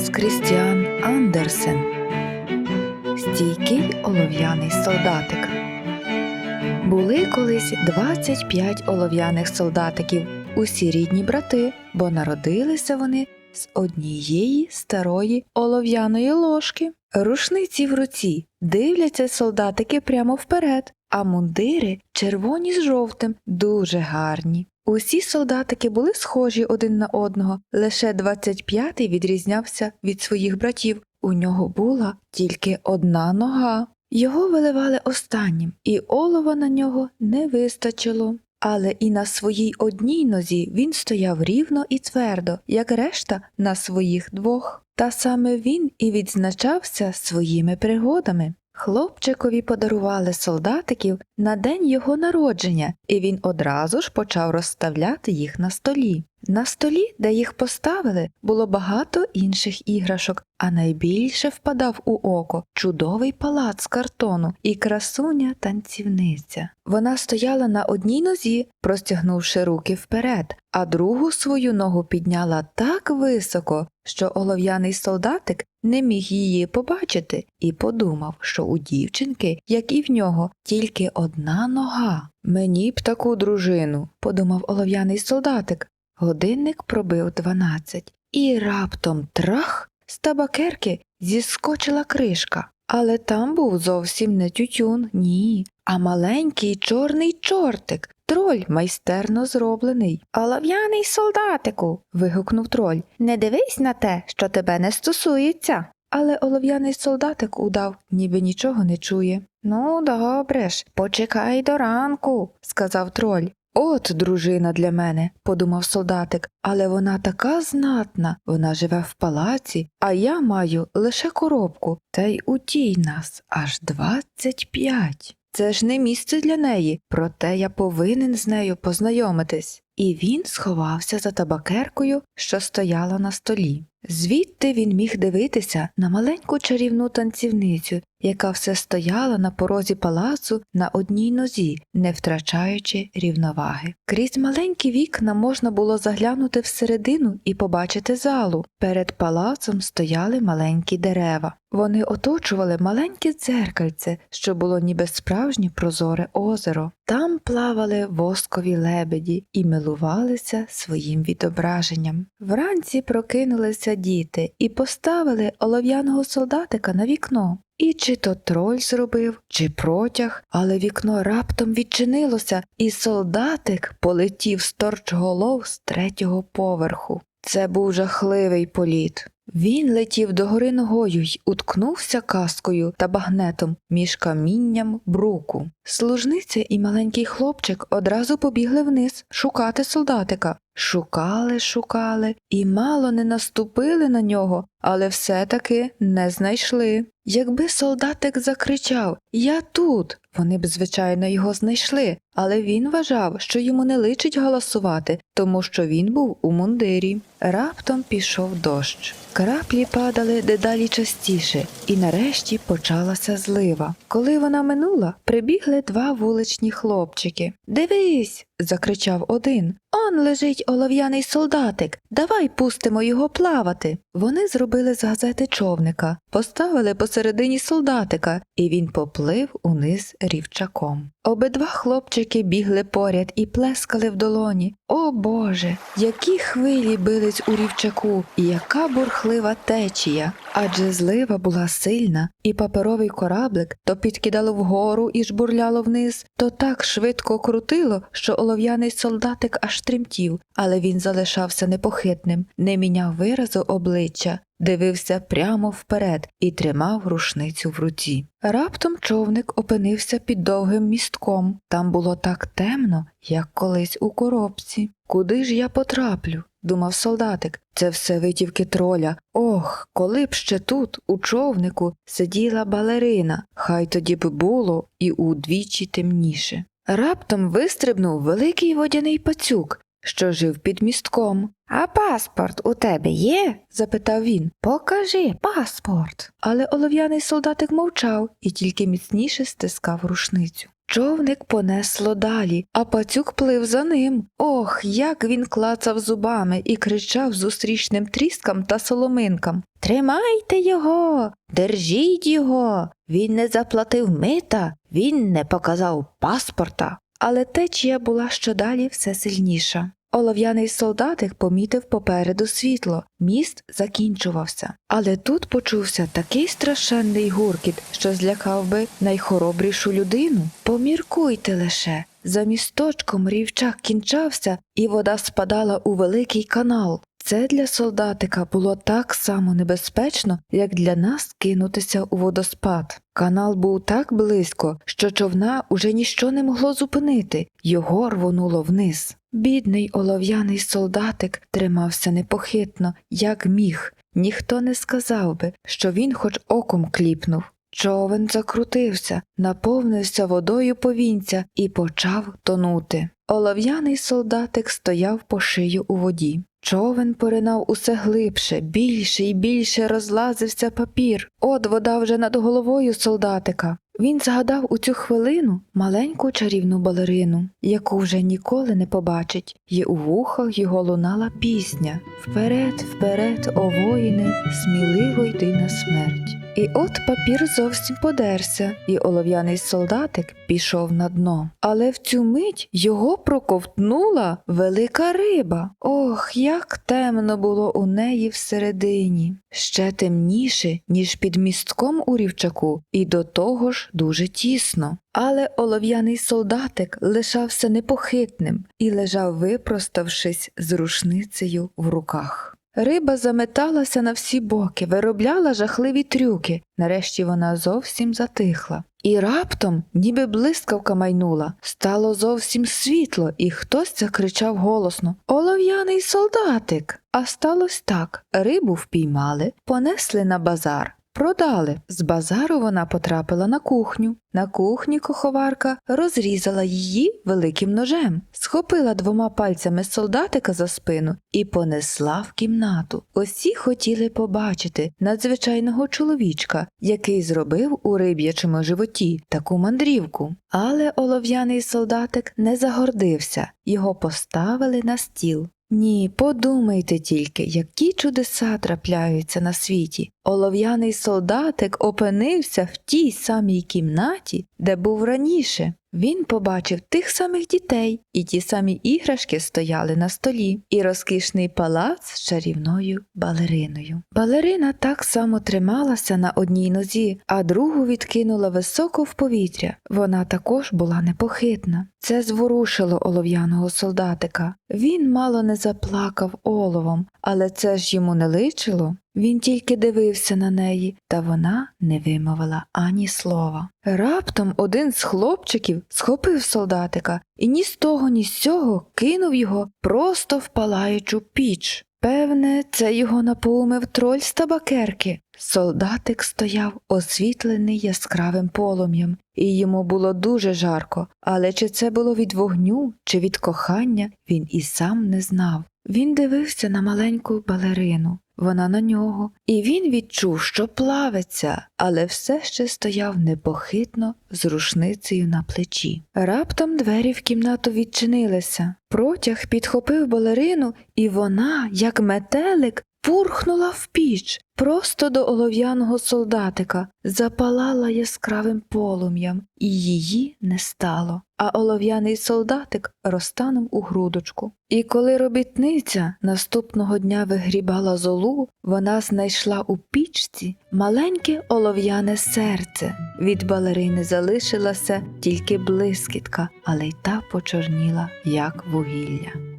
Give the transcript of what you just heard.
Ханс Крістіан Андерсен Стійкий олов'яний солдатик. Були колись 25 олов'яних солдатиків, усі рідні брати, бо народилися вони з однієї старої олов'яної ложки. Рушниці в руці дивляться солдатики прямо вперед, а мундири червоні з жовтим, дуже гарні. Усі солдатики були схожі один на одного, лише 25-й відрізнявся від своїх братів. У нього була тільки одна нога. Його виливали останнім, і олова на нього не вистачило. Але і на своїй одній нозі він стояв рівно і твердо, як решта на своїх двох. Та саме він і відзначався своїми пригодами. Хлопчикові подарували солдатиків на день його народження, і він одразу ж почав розставляти їх на столі. На столі, де їх поставили, було багато інших іграшок, а найбільше впадав у око чудовий палац картону і красуня танцівниця. Вона стояла на одній нозі, простягнувши руки вперед, а другу свою ногу підняла так високо, що олов'яний солдатик не міг її побачити і подумав, що у дівчинки, як і в нього, тільки одна нога. Мені б таку дружину, подумав олов'яний солдатик. Годинник пробив дванадцять, і раптом трах з табакерки зіскочила кришка. Але там був зовсім не тютюн, ні, а маленький чорний чортик, троль майстерно зроблений. Олов'яний солдатику. вигукнув троль. Не дивись на те, що тебе не стосується. Але олов'яний солдатик удав, ніби нічого не чує. Ну, добре ж, почекай до ранку, сказав троль. От дружина для мене, подумав солдатик, але вона така знатна, вона живе в палаці, а я маю лише коробку, та й у тій нас аж двадцять п'ять. Це ж не місце для неї, проте я повинен з нею познайомитись. І він сховався за табакеркою, що стояла на столі. Звідти він міг дивитися на маленьку чарівну танцівницю, яка все стояла на порозі палацу на одній нозі, не втрачаючи рівноваги. Крізь маленькі вікна можна було заглянути всередину і побачити залу. Перед палацом стояли маленькі дерева. Вони оточували маленьке дзеркальце, що було ніби справжнє прозоре озеро. Там плавали воскові лебеді і милувалися своїм відображенням. Вранці прокинулися діти і поставили олов'яного солдатика на вікно. І чи то троль зробив, чи протяг, але вікно раптом відчинилося, і солдатик полетів з торчголов з третього поверху. Це був жахливий політ. Він летів догори ногою й уткнувся каскою та багнетом між камінням бруку. Служниця і маленький хлопчик одразу побігли вниз шукати солдатика. Шукали, шукали і мало не наступили на нього, але все-таки не знайшли. Якби солдатик закричав Я тут, вони б, звичайно, його знайшли, але він вважав, що йому не личить голосувати, тому що він був у мундирі. Раптом пішов дощ. Краплі падали дедалі частіше, і нарешті почалася злива. Коли вона минула, прибігли два вуличні хлопчики. Дивись. закричав один. Он лежить олов'яний солдатик. Давай пустимо його плавати. Вони зробили з газети човника, поставили посередині солдатика, і він поплив униз рівчаком. Обидва хлопчики бігли поряд і плескали в долоні. О Боже, які хвилі бились у рівчаку, і яка бурхлива течія. Адже злива була сильна, і паперовий кораблик то підкидало вгору і жбурляло вниз, то так швидко крутило, що олов'яний солдатик аж тремтів, але він залишався непохитним, не міняв виразу обличчя, дивився прямо вперед і тримав рушницю в руці. Раптом човник опинився під довгим містком. Там було так темно, як колись у коробці. Куди ж я потраплю? думав солдатик. Це все витівки троля. Ох, коли б ще тут, у човнику, сиділа балерина, хай тоді б було і удвічі темніше. Раптом вистрибнув великий водяний пацюк, що жив під містком. А паспорт у тебе є? запитав він. Покажи паспорт. Але олов'яний солдатик мовчав і тільки міцніше стискав рушницю. Човник понесло далі, а пацюк плив за ним. Ох, як він клацав зубами і кричав зустрічним тріскам та соломинкам. Тримайте його, держіть його. Він не заплатив мита, він не показав паспорта. Але течія була щодалі все сильніша. Олов'яний солдатик помітив попереду світло, міст закінчувався. Але тут почувся такий страшенний гуркіт, що злякав би найхоробрішу людину. Поміркуйте лише. За місточком рівчак кінчався, і вода спадала у великий канал. Це для солдатика було так само небезпечно, як для нас кинутися у водоспад. Канал був так близько, що човна уже ніщо не могло зупинити, його рвонуло вниз. Бідний олов'яний солдатик тримався непохитно, як міг. Ніхто не сказав би, що він хоч оком кліпнув. Човен закрутився, наповнився водою повінця і почав тонути. Олов'яний солдатик стояв по шию у воді. Човен поринав усе глибше, більше і більше розлазився папір. От вода вже над головою солдатика. Він згадав у цю хвилину маленьку чарівну балерину, яку вже ніколи не побачить, і у вухах його лунала пісня Вперед, вперед, о воїни, сміливо йди на смерть. І от папір зовсім подерся, і олов'яний солдатик пішов на дно. Але в цю мить його проковтнула велика риба. Ох, як темно було у неї всередині, ще темніше, ніж під містком у рівчаку, і до того ж дуже тісно. Але олов'яний солдатик лишався непохитним і лежав, випроставшись з рушницею в руках. Риба заметалася на всі боки, виробляла жахливі трюки. Нарешті вона зовсім затихла. І раптом, ніби блискавка майнула, стало зовсім світло, і хтось закричав голосно Олов'яний солдатик. А сталося так рибу впіймали, понесли на базар. Продали. З базару вона потрапила на кухню. На кухні куховарка розрізала її великим ножем, схопила двома пальцями солдатика за спину і понесла в кімнату. Усі хотіли побачити надзвичайного чоловічка, який зробив у риб'ячому животі таку мандрівку. Але олов'яний солдатик не загордився, його поставили на стіл. Ні, подумайте тільки, які чудеса трапляються на світі. Олов'яний солдатик опинився в тій самій кімнаті, де був раніше. Він побачив тих самих дітей, і ті самі іграшки стояли на столі, і розкішний палац з чарівною балериною. Балерина так само трималася на одній нозі, а другу відкинула високо в повітря. Вона також була непохитна. Це зворушило олов'яного солдатика. Він мало не заплакав оловом, але це ж йому не личило. Він тільки дивився на неї, та вона не вимовила ані слова. Раптом один з хлопчиків схопив солдатика і ні з того, ні з цього кинув його просто в палаючу піч. Певне, це його напоумив троль з табакерки. Солдатик стояв освітлений яскравим полум'ям, і йому було дуже жарко, але чи це було від вогню, чи від кохання, він і сам не знав. Він дивився на маленьку балерину, вона на нього, і він відчув, що плавиться, але все ще стояв непохитно з рушницею на плечі. Раптом двері в кімнату відчинилися. Протяг підхопив балерину, і вона, як метелик, пурхнула в піч просто до олов'яного солдатика, запалала яскравим полум'ям, і її не стало. А олов'яний солдатик розтанув у грудочку. І коли робітниця наступного дня вигрібала золу, вона знайшла у пічці маленьке олов'яне серце. Від балерини залишилася тільки блискітка, але й та почорніла, як вугілля.